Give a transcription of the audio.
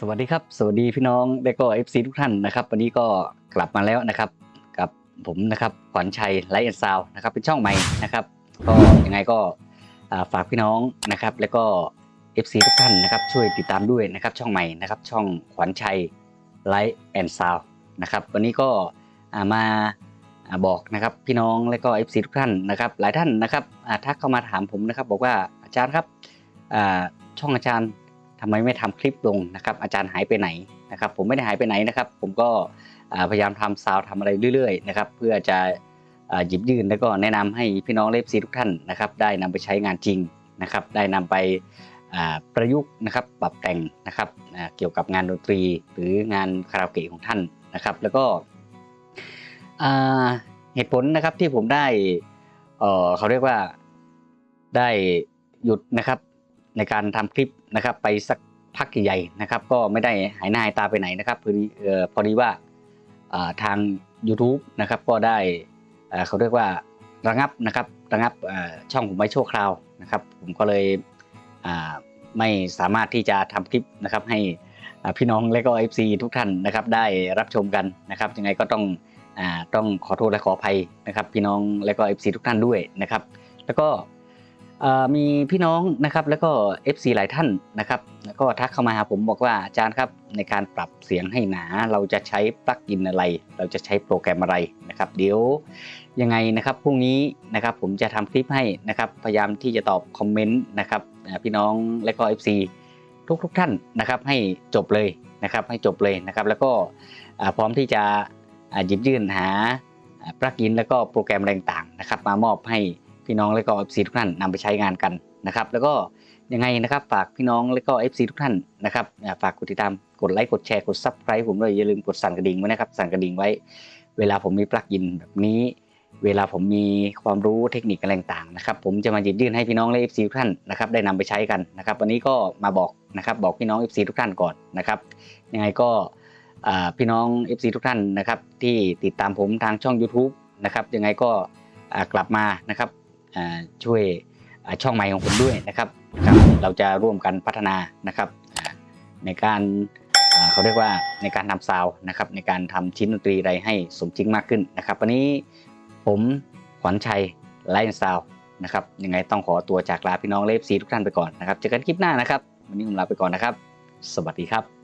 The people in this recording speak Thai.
สวัสดีครับ สวัสดีพี่น้องและก็ FC ทุกท่านนะครับ วันนี้ก็กลับมาแล้วนะครับ กับผมนะครับขวัญชัยไลท์แอนด์ซาวนะครับ เป็นช่องใหม่นะครับ ก็ยังไงก็ฝากพี่น้องนะครับ แล้วก็ FC ทุกท่านนะครับ ช่วยติดตามด้วยนะครับ ช่องใหม่นะครับ ช่องขวัญชัยไลท์แอนด์ซาวนะครับ วันนี้ก็มาบอกนะครับพี่น้องและก็ FC ทุกท่านนะครับ หลายท่านนะครับอ่าทักเข้ามาถามผมนะครับ บอกว่าอาจารย์ครับช่องอาจารย์ ทำไมไม่ทำคลิปลงนะครับ อาจารย์หายไปไหนนะครับ ผมไม่ได้หายไปไหนนะครับ ผมก็พยายามทำซาวด์ทำอะไรเรื่อยๆนะครับ เพื่อจะหยิบยื่นแล้วก็แนะนำให้พี่น้องเลฟซีทุกท่านนะครับ ได้นำไปใช้งานจริงนะครับ ได้นำไปประยุกต์นะครับปรับแต่งนะครับเกี่ยวกับงานดนตรีหรืองานคาราโอเกะของท่านนะครับ แล้วก็เหตุผลนะครับที่ผมได้เขาเรียกว่าได้หยุดนะครับ ในการทำคลิปนะครับ ไปสักพักใหญ่นะครับ ก็ไม่ได้หายหน้าหายตาไปไหนนะครับพอดีออพอดีว่าทาง YouTube นะครับก็ได้เขาเรียกว่าระงับนะครับระงับช่อช่องผมไว้ชั่วคราวนะครับ ผมก็เลยไม่สามารถที่จะทำคลิปนะครับให้พี่น้องและก็ FC ทุกท่านนะครับได้รับชมกันนะครับยังไงก็ต้องอต้องขอโทษและขออภัยนะครับ พี่น้องและก็ FC ทุกท่านด้วยนะครับ แล้วก็ มีพี่น้องนะครับแล้วก็ FC หลายท่านนะครับแล้วก็ทักเข้ามาหาผมบอกว่าอาจารย์ครับในการปรับเสียงให้หนาเราจะใช้ปลั๊กอินอะไร เราจะใช้โปรแกรมอะไรนะครับ เดี๋ยวยังไงนะครับพรุ่งนี้นะครับผมจะทำคลิปให้นะครับพยายามที่จะตอบคอมเมนต์นะครับพี่น้องและก็ FC ทุกทุกๆท่านนะครับให้จบเลยนะครับให้จบเลยนะครับ แล้วก็พร้อมที่จะหยิบยื่นหาปลั๊กอินแล้วก็โปรแกรมอะไรต่างนะครับ มามอบให้ พี่น้องและก็ FC ทุกท่านนำไปใช้งานกันนะครับ แล้วก็ยังไงนะครับฝากพี่น้องและก็ FC ทุกท่านนะครับฝากกดติดตามกดไลค์กดแชร์กด Subscribe ผมด้วยอย่าลืมกดสั่นกระดิ่งไว้นะครับ สั่นกระดิ่งไว้ เวลาผมมีปลั๊กอินแบบนี้ เวลาผมมีความรู้เทคนิคอะไรต่างๆนะครับผมจะมาหยิบยื่นให้พี่น้องและ FC ทุกท่านนะครับได้นำไปใช้กันนะครับวันนี้ก็มาบอกนะครับบอกพี่น้อง FC ทุกท่านก่อนนะครับยังไงก็พี่น้อง FC ทุกท่านนะครับที่ติดตามผมทางช่อง YouTube นะครับยังไงก็กลับมานะครับ ช่วยช่องใหม่ของผมด้วยนะครับครับเราจะร่วมกันพัฒนานะครับในการเขาเรียกว่าในการทำซาวนะครับในการทำชิ้นดนตรีอะไรให้สมจริงมากขึ้นนะครับวันนี้ผมขวัญชัยไลน์ซาวนะครับยังไงต้องขอตัวจากลาพี่น้องเลฟซีทุกท่านไปก่อนนะครับเจอกันคลิปหน้านะครับ วันนี้ผมลาไปก่อนนะครับ สวัสดีครับ